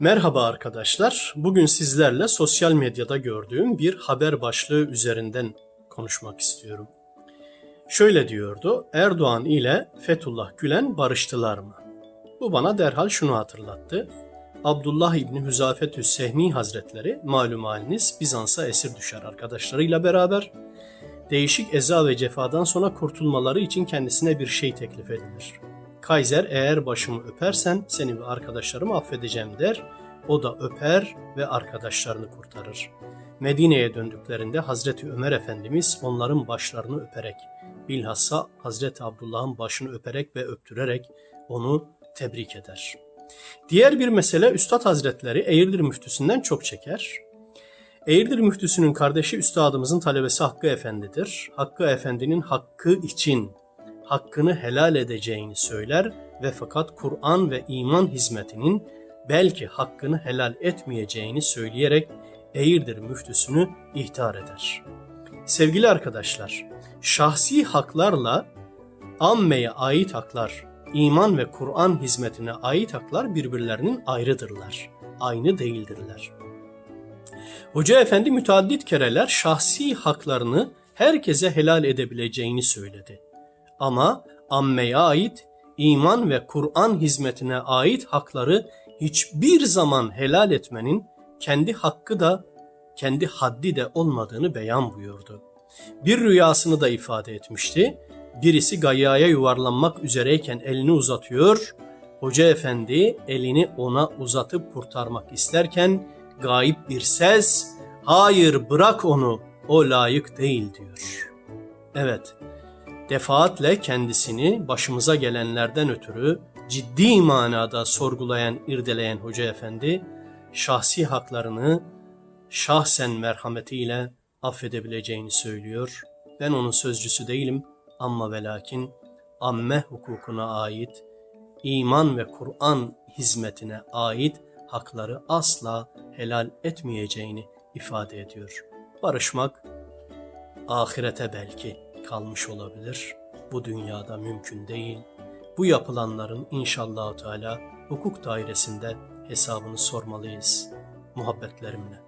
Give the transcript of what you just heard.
Merhaba arkadaşlar. Bugün sizlerle sosyal medyada gördüğüm bir haber başlığı üzerinden konuşmak istiyorum. Şöyle diyordu. Erdoğan ile Fethullah Gülen barıştılar mı? Bu bana derhal şunu hatırlattı. Abdullah İbni Hüzafet Hüseyni Hazretleri malum haliniz Bizans'a esir düşer arkadaşlarıyla beraber. Değişik eza ve cefadan sonra kurtulmaları için kendisine bir şey teklif edilir. Kaiser eğer başımı öpersen seni ve arkadaşlarımı affedeceğim der. O da öper ve arkadaşlarını kurtarır. Medine'ye döndüklerinde Hazreti Ömer Efendimiz onların başlarını öperek, bilhassa Hazreti Abdullah'ın başını öperek ve öptürerek onu tebrik eder. Diğer bir mesele Üstad Hazretleri Eğirdir müftüsünden çok çeker. Eğirdir müftüsünün kardeşi üstadımızın talebesi Hakkı Efendi'dir. Hakkı Efendi'nin hakkı için hakkını helal edeceğini söyler ve fakat Kur'an ve iman hizmetinin belki hakkını helal etmeyeceğini söyleyerek Eğirdir müftüsünü ihtar eder. Sevgili arkadaşlar, şahsi haklarla ammeye ait haklar, iman ve Kur'an hizmetine ait haklar birbirlerinin ayrıdırlar. Aynı değildirler. Hoca Efendi müteaddit kereler şahsi haklarını herkese helal edebileceğini söyledi. Ama ammeye ait iman ve Kur'an hizmetine ait hakları hiçbir zaman helal etmenin kendi hakkı da kendi haddi de olmadığını beyan buyurdu. Bir rüyasını da ifade etmişti. Birisi gayyaya yuvarlanmak üzereyken elini uzatıyor. Hoca efendi elini ona uzatıp kurtarmak isterken gayip bir ses "Hayır bırak onu. O layık değil." diyor. Evet, defaatle kendisini başımıza gelenlerden ötürü ciddi manada sorgulayan, irdeleyen Hoca Efendi, şahsi haklarını şahsen merhametiyle affedebileceğini söylüyor. Ben onun sözcüsü değilim ama ve lakin amme hukukuna ait, iman ve Kur'an hizmetine ait hakları asla helal etmeyeceğini ifade ediyor. Barışmak ahirete belki kalmış olabilir. Bu dünyada mümkün değil. Bu yapılanların inşallah Teala hukuk dairesinde hesabını sormalıyız muhabbetlerimle.